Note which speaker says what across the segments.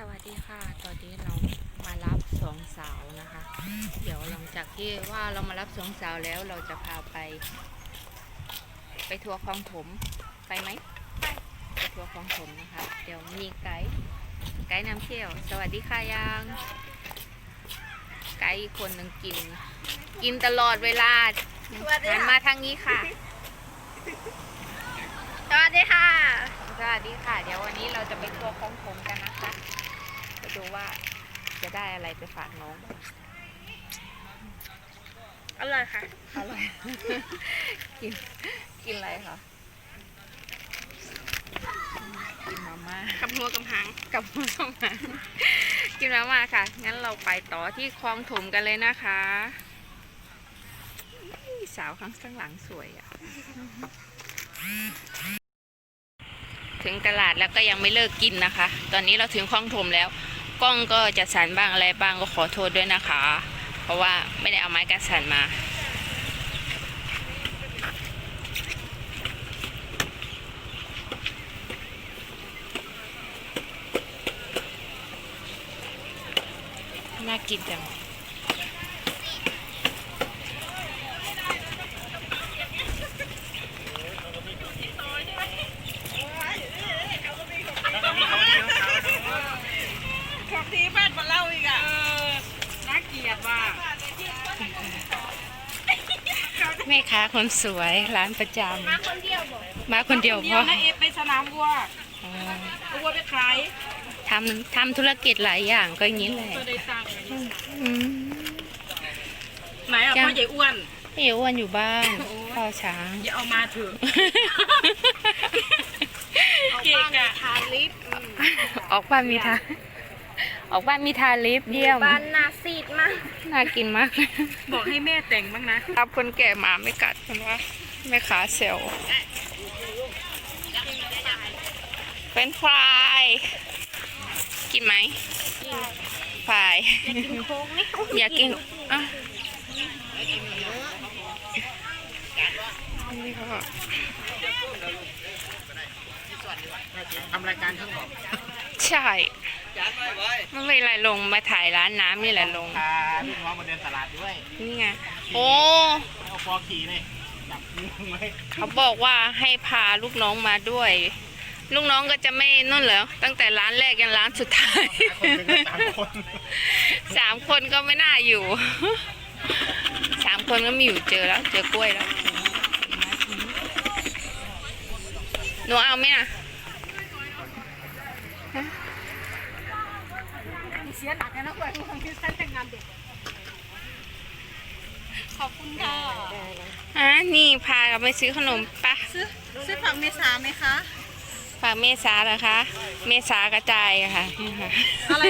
Speaker 1: สวัสดีค่ะ ตอนนี้เรามารับสองสาวนะคะ เดี๋ยวหลังจากที่ว่าเรามารับสองสาวแล้วเราจะพาไป ไปทัวร์คลองถมไปไหมไปทัวร์คลองถมนะคะ เดี๋ยวมีไกด์ไกด์นำเที่ยว สวัสดีค่ะยัง ไกด์อีกคนหนึ่งกิน กินตลอดเวลา
Speaker 2: สวัสดี
Speaker 1: หัน
Speaker 2: ค่ะ
Speaker 1: มาทางนี้ค่ะ
Speaker 2: สวัสดีค่ะ
Speaker 1: สวัสดีค่ะ เดี๋ยววันนี้เราจะไปทัวร์คลองถมกันนะคะไปดูว่าจะได้อะไรไปฝากน้อง
Speaker 2: อร่อยค่ะ
Speaker 1: อร่อย กิน กินอะไรคะกินมาม่า
Speaker 2: กับหัวกับหาง
Speaker 1: กับมือมากินมาม่าค่ะ งั้นเราไปต่อที่คลองถมกันเลยนะคะอุ๊ยสาวข้างข้างหลังสวยอะ ถึงตลาดแล้วก็ยังไม่เลิกกินนะคะ ตอนนี้เราถึงคลองถมแล้ว กล้องก็จะสั่นบ้างอะไรบ้างก็ขอโทษด้วยนะคะ เพราะว่าไม่ได้เอาไม้กระสันมาน่ากินจัง
Speaker 2: ของทีบ้านมาเล่าอีกอะน่าเกลียดว่ะ
Speaker 1: แม่ ค้าคนสวยร้านประจ
Speaker 2: มาคนเดียวบอกำ
Speaker 1: มาคนเดียว
Speaker 2: เดี
Speaker 1: พ
Speaker 2: ยว
Speaker 1: อ
Speaker 2: นะเอไปสนามวัว
Speaker 1: อ๋อ
Speaker 2: เอาวัวไปขาย
Speaker 1: ทำทำธุรกิจหลายอย่างก็อย่างนี้แหละ
Speaker 2: ตัวได้ตังค์
Speaker 1: อืม
Speaker 2: ไหนอะ
Speaker 1: จ้ะ
Speaker 2: พ่อใหญ่อ้วน
Speaker 1: เออ้วนอยู่บ้านพ่อช้าง
Speaker 2: อย่าเอามาเถอะเกะกะทาลิป
Speaker 1: ออกบ้านมีทา ออกบ้านมีทาลิฟต์เยี่ยม
Speaker 2: บ้านนาซีดมาก
Speaker 1: น่ากินมาก
Speaker 2: บอกให้แม่แต่งบ้างนะ
Speaker 1: รับคนแก่หมาไม่กัดคนว่าแม่ขาเซลเป็นฟรายกินไหมฟราย
Speaker 2: กินโค้งไหม
Speaker 1: อยากกินอะนี่ก็
Speaker 3: ทำรายการข้างนอก
Speaker 1: ใช่ไม่เป็นไรลงมาถ่ายร้านน้ำนี่แหละลง
Speaker 3: พาลูกน้องมาเดินตลาดด้วย
Speaker 1: นี่ไงโอ้
Speaker 3: เอาปอขี่เลยจับมือไว้
Speaker 1: เขาบอกว่าให้พาลูกน้องมาด้วย ลูกน้องก็จะไม่นู่นเหรอตั้งแต่ร้านแรกยันร้านสุดท้าย
Speaker 3: คนหนึ่งก็สามคน
Speaker 1: สามคนก็ไม่น่าอยู่สามคนก็มีอยู่เจอแล้ว เจอกล้วยแล้วหนูเอาไหมอะ
Speaker 2: เสียหนักนะเพื่อนคนที่ใช้แต่งงานเด็ก ขอบคุณค่ะ
Speaker 1: อะนี่พาเราไปซื้อขนมปะ
Speaker 2: ซื้อซื้อผักเมษาไหมคะ
Speaker 1: ฝากเมษาเหรอคะ เมษากระจายอะค่ะนี่ค่ะ
Speaker 2: อะไร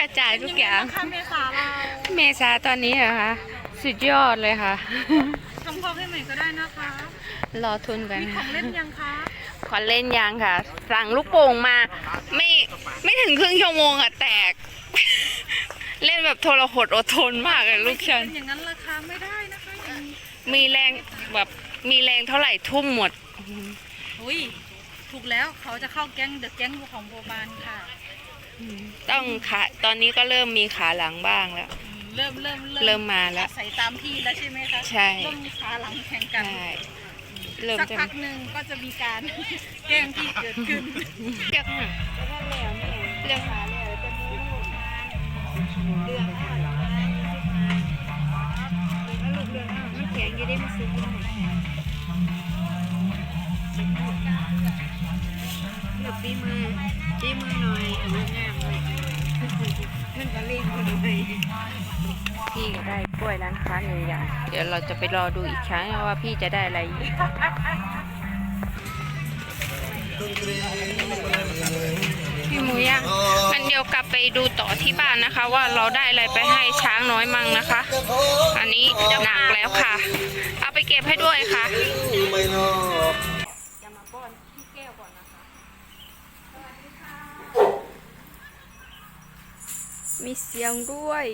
Speaker 1: กระจายทุกอย่าง
Speaker 2: ค่าเมษาเรา
Speaker 1: เมษาตอนนี้เหรอคะสุดยอดเลยค่ะ
Speaker 2: ทำของให้ใหม่ก็ได้นะคะ
Speaker 1: รอทุนกัน
Speaker 2: มีของเล่นยังคะ
Speaker 1: ขอเล่นยังค่ะ สั่งลูกโป่งมา ไม่ ไม่ถึงครึ่งชั่วโมงอะแตก เล่นแบบทรหดอดทนมากเลยลูกฉัน
Speaker 2: เป็นอย่างนั้นราคาไม่ได้นะคะอย่างนี้
Speaker 1: มีแรงแบบมีแรงเท่าไหร่ทุ่มหมด
Speaker 2: อุ้ยถูกแล้วเขาจะเข้าแก๊งเดอะแก๊งของโบบานค่ะ
Speaker 1: ต้องขาตอนนี้ก็เริ่มมีขาหลังบ้างแล้ว
Speaker 2: อืมเริ่มเริ่ม
Speaker 1: เริ่มมาแล้ว
Speaker 2: ใส่ตามพี่แล้วใช่ไหมคะ
Speaker 1: ใช่
Speaker 2: เริ่มมีขาหลังแข่งกัน
Speaker 1: ใช่เริ่ม
Speaker 2: สัก
Speaker 1: จะ
Speaker 2: พักหนึ่งก็จะมีการ แกล้งพี่เกิดขึ้น
Speaker 1: เรียกห น่อยเรียกมาเรื่องมันแข็งอยู่ได้มาซื้อที่ไหนเลือกปีมือปีมือหน่อยเอางามเลยเพื่อนก็เล่นคนเลยพี่ก็ได้กล้วยร้านค้าหนึ่งอย่างเดี๋ยวเราจะไปรอดูอีกครั้งว่าพี่จะได้อะไรอีก พี่หมูย่างงั้นเดี๋ยวกลับไปดูต่อที่บ้านนะคะ ว่าเราได้อะไรไปให้ช้างน้อยมั่งนะคะ อันนี้หนักแล้วค่ะ เอาไปเก็บให้ด้วยค่ะ
Speaker 4: ไม่นอก
Speaker 1: จะมาป้อนพี่แก้วก่อนนะคะมีเสียงด้วย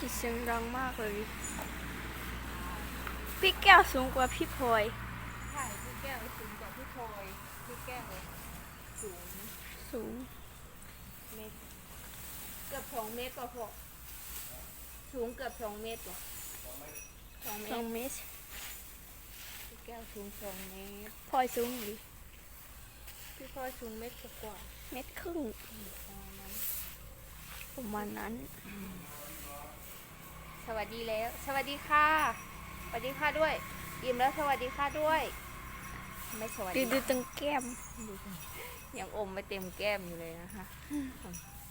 Speaker 4: จิตเสียงดังมากเลย พี่แก้วสูงกว่าพี่พลอย
Speaker 1: ใช่พี่แก้วสูงกว่าพี่พลอยพี่แก้วสูง
Speaker 4: สูง
Speaker 1: เมตรเกือบสองเมตรกว่าพอสูงเกือบสองเมตรกว่าสองเม
Speaker 4: สอ
Speaker 1: ต
Speaker 4: ง
Speaker 1: ร
Speaker 4: เมตร
Speaker 1: พี่แก้วสูงสองเมตร
Speaker 4: พลอยสูงดี
Speaker 1: พี่พลอยสูงเมตรกว่า
Speaker 4: เมตรครึ่ง
Speaker 1: ๆประมาณนั้น
Speaker 4: ประมาณนั้น
Speaker 1: สวัสดีแล้ว สวัสดีค่ะ สวัสดีค่ะด้วย อิ่มแล้วสวัสดีค่ะด้วย ไม่สวัส
Speaker 4: ดู
Speaker 1: ดี
Speaker 4: ดูตรงแก้ม
Speaker 1: ยังอมไม่เต็มแก้มอยู่เลยนะคะ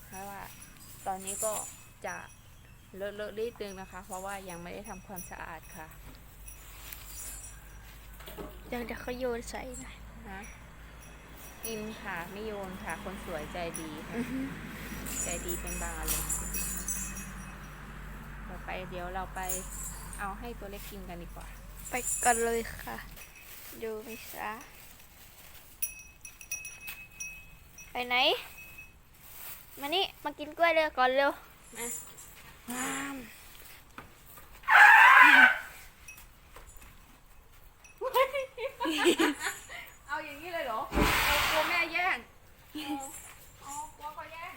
Speaker 1: เพราะว่าตอนนี้ก็จะเลอะเลอะนิดนึงนะคะ เพราะว่ายังไม่ได้ทำความสะอาดค่ะ
Speaker 4: เดี๋ยวเดี๋ยวเขาโยนใส่นะ
Speaker 1: ฮะอินค่ะไม่โยนค่ะ คนสวยใจดีค่ะ
Speaker 4: อือฮึ
Speaker 1: ใจดีเป็นบางอารมณ์ต่อ ไปเดี๋ยวเราไปเอาให้ตัวเล็กกินกันดีกว่า
Speaker 4: ไปกันเลยค่ะ ดูมิซะไปไหน มานี่ มากินกล้วยเร็วก่อนเร็ว
Speaker 1: มา
Speaker 4: งาม
Speaker 1: เอาอย่างนี้เลยเหรอเรากลัวแม่แย่งอ๋อกลัวเขาแย่ง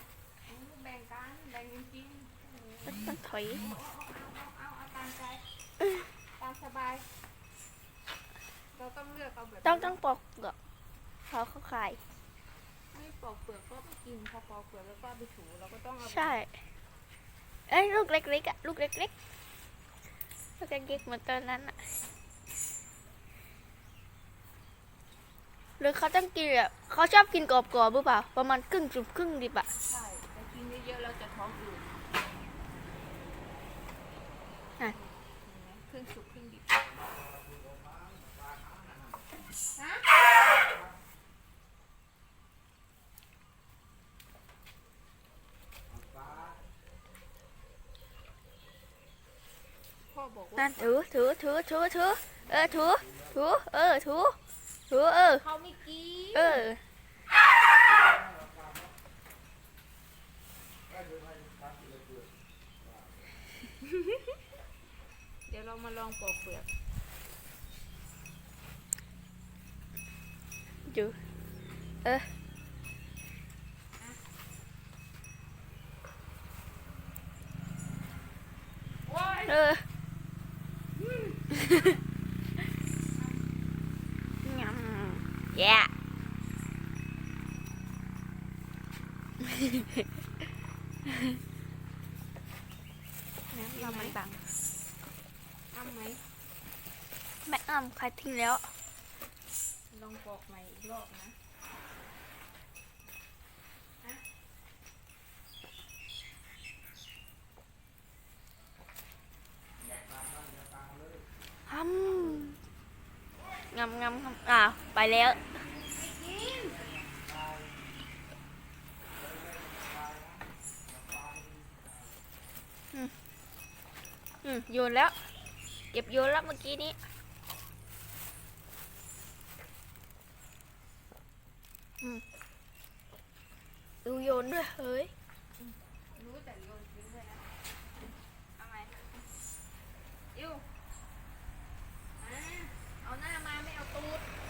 Speaker 1: อืมแบ่งกัน แบ่งจริงๆ
Speaker 4: ต้องถอย
Speaker 1: เอาเอาตามใจ ตามสบาย เราต้องเลือกเอาแบบ
Speaker 4: ต้องต้องปอกเปลือกเขาเขาขาย
Speaker 1: ไม่ปอกเปลือ กก็ไม่กินพอปอกเปลือกแล้วก็เอาไปถูเราก็ต้องเอา
Speaker 4: ใช่ เอ้ยลูกเล็กๆอะลูกเล็กๆลูกเล็กๆเหมือนตอนนั้นอะหรือเขาต้องกินอะเขาชอบกินกรอบๆหรือเปล่า ประมาณครึ่งจุบครึ่งดิบอะ
Speaker 1: ใช่แต่กินเยอะๆเราจะท้องอืด
Speaker 4: อะ
Speaker 1: เห็นไหมครึ่งสุกครึ่งดิบฮะ พ่อบอกว่า
Speaker 4: นั่นถูถูถูถูถูเออถูถูเออถูถูเออ
Speaker 1: เขาไม่กิน
Speaker 4: เออ
Speaker 1: เดี๋ยวเรามาลองปอกเปลือก
Speaker 4: ดูเออ
Speaker 1: ว้าย
Speaker 4: เออ งำแย่น้ำเรามันบัง
Speaker 1: อ้ำไหม
Speaker 4: ไม่อ้ำใครทิ้งแล้ว
Speaker 1: ลองปอกใหม่อีกรอบนะ
Speaker 4: ฮัม งำอ่าไปแล้วอืมอืมโยนแล้ว เก็บโยนแล้วเมื่อกี้นี้ดูโยนด้วย เฮ้ย
Speaker 1: รู้แต่โยนทิ้งเลยนะเอาไมอิว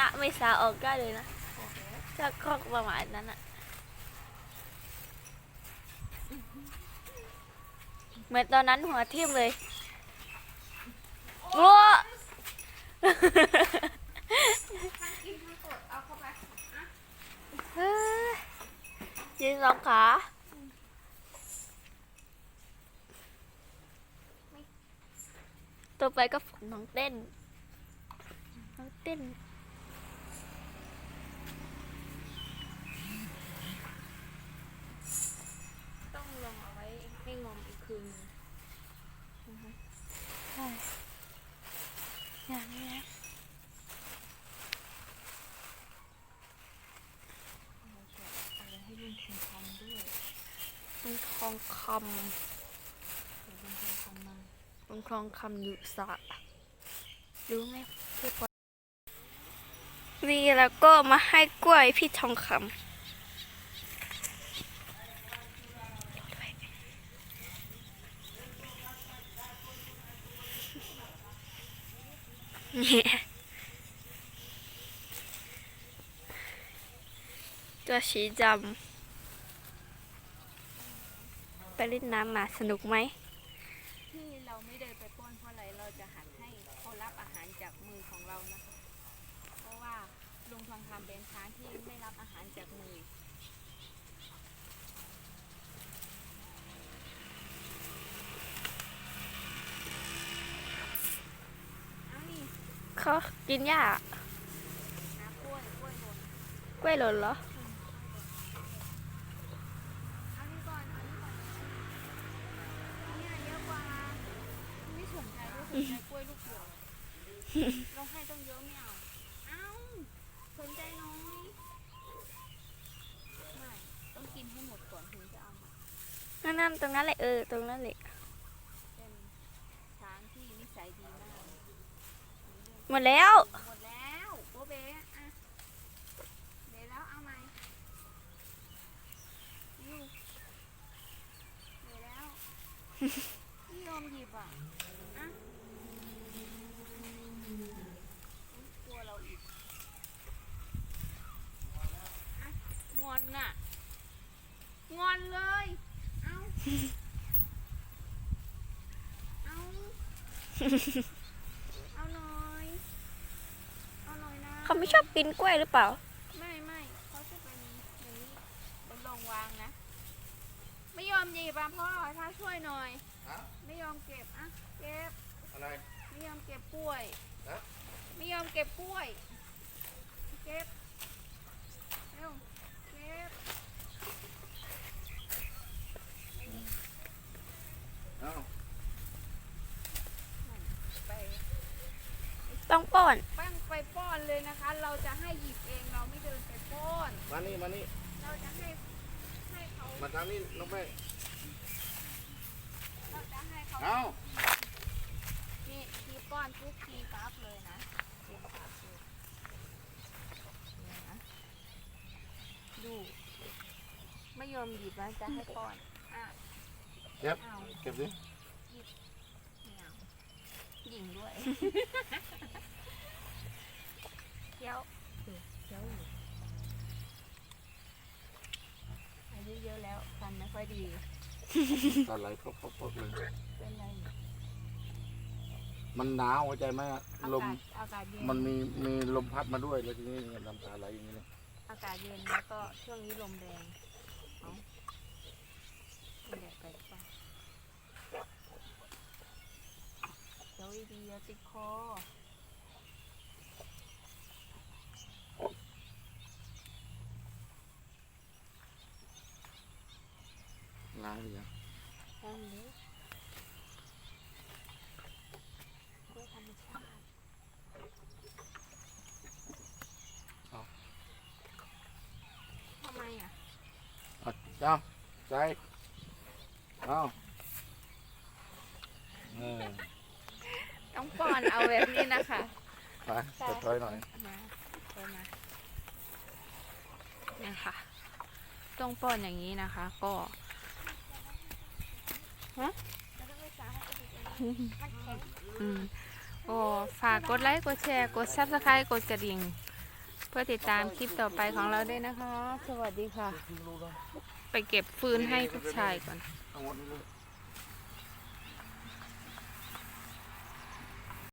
Speaker 1: ป
Speaker 4: ระมาณเนี้ยไม่สาออกได้เลยนะ
Speaker 1: โอเค
Speaker 4: ถ้าคอกประมาณนั้นอะเหมือนตอนนั้นหัวทิ่มเลยว้า
Speaker 1: ทั้งกินทั้งกดเอ
Speaker 4: ยยืนสองขาต่อไปก็ฝึกน้องเต้น น้องเต้น
Speaker 1: ต้องลองเอาไว้ให้งอมอีกคืนนึง
Speaker 4: ช่อย่างนี้นะ
Speaker 1: เราจะเอาไว้ให้ลุงคุณทำด้วย
Speaker 4: ลุงทองค
Speaker 1: เดี๋ยวลุงคุณทำมาำ
Speaker 4: ลุงทองคำอยู่สระรู้ไหมพี่ปอยนี่แล้วก็มาให้กล้วยพี่ทองคำเนี่ยตัวสีดำ ไปเล่นน้ำมาสนุกไหม
Speaker 1: ที่เราไม่เดินไปป้อนเพราะอะไรเราจะหันให้เขารับอาหารจากมือของเรานะคะเพราะว่าลุงทองคำเป็นช้างที่ไม่รับอาหารจากมือเอานี่
Speaker 4: เขากินหญ้า
Speaker 1: หากล้วยกล้วยหล่น
Speaker 4: กล้วยหล่นเหรอ
Speaker 1: เอานี่ก่อนเอานี่ก่อนเนี่ยเยอะกว่าไม่สนใจด้วยสนใจกล้วยลูกเดียวเราให้ต้องเยอะไม่เอา เอาสนใจน้อยไม่ ต้องกินให้หมดก่อนถึงจะเอามา
Speaker 4: นั่นนั่นตรงนั้นแหละเออตรงนั้นแหละ
Speaker 1: เป็นช้างที่นิสัยดีมาก
Speaker 4: หมดแล้ว
Speaker 1: หมดแล้วโบเบะอะเดี๋ยวแล้วเอาไหมยูเดี๋ยวแล้วไม่ยอมหยิบอะอะกลัวเราอีกอะงอนน่ะ งอนเลย เอาเอา เอาหน่อย เอาหน่อยนะ
Speaker 4: เขาไม่ชอบกินกล้วยหรือเปล่า
Speaker 1: ไม่ไม่เขาจะเป็นอย่างนี้เป็นรองวางนะ ไม่ยอมหยิบอะพ่อถ้าช่วยหน่อย
Speaker 3: ฮะ
Speaker 1: ไม่ยอมเก็บอะเก็บ
Speaker 3: อะไร
Speaker 1: ไม่ยอมเก็บกล้วย
Speaker 3: ฮะ
Speaker 1: ไม่ยอมเก็บกล้วย เก็บ เร็ว เก็บ
Speaker 3: เอ้า
Speaker 1: ไป
Speaker 4: ต้องป้อน
Speaker 1: ปั้งไปป้อน เลยนะคะเราจะให้หยิบเองเราไม่เดินไปป้อน
Speaker 3: มานี่มานี่
Speaker 1: เราจะให้ให้เขา
Speaker 3: มาทางนี้น้องแป้ง
Speaker 1: เราจะให้เขา
Speaker 3: เอ้า
Speaker 1: นี่ทีป้อนทุกทีปั๊บเลยนะทีปั๊บเลยเนี่ยนะดูไม่ยอมหยิบนะจะให้ป้อนอะ
Speaker 3: เก็บ
Speaker 1: เอา
Speaker 3: เก็บดิ
Speaker 1: ไม่เอาหยิงด้วยเคี้ ยวเออเคี้ยวอยู่อายุเยอะแล้วฟันไม่ค่อยดี
Speaker 3: ตอนไหลพกพกเลย
Speaker 1: เป็นไรอยู่
Speaker 3: มันหนาวหัวใจไหมอะ
Speaker 1: อา
Speaker 3: ลม
Speaker 1: กาศอากาศเย็น
Speaker 3: มันมีมีลมพัดมาด้วยแล้วทีนี้น้ำตาไหลอย่างนี้เลย
Speaker 1: อากาศเย็นแล้วก็ช่วงนี้ลมแรงเอาไม่แดดไปหรือเปล่าเดี๋ยวดีๆเดี๋ยวติดคอา
Speaker 3: เลยอะ
Speaker 1: นั่นเลยด้วยธรรมชาติทำไมอะ
Speaker 3: เอาเจ้าใจเอ้าเออ
Speaker 1: ต้องป้อนเอาแบบนี้นะคะ
Speaker 3: ไปจะถอยหน่อย
Speaker 1: มาไปมาเนี่ยค่ะ ต้องป้อนอย่างนี้นะคะ ก็ อืมโอ้ฝากกดไลค์ กดแชร์ กดซับสไครต์กดกระดิ่ง เพื่อติดตามคลิปต่อไปของเราด้วยนะคะ สวัสดีค่ะ ไปเก็บฟืนให้ลูกชายก่อน
Speaker 3: ทั้งหมดนี้เลย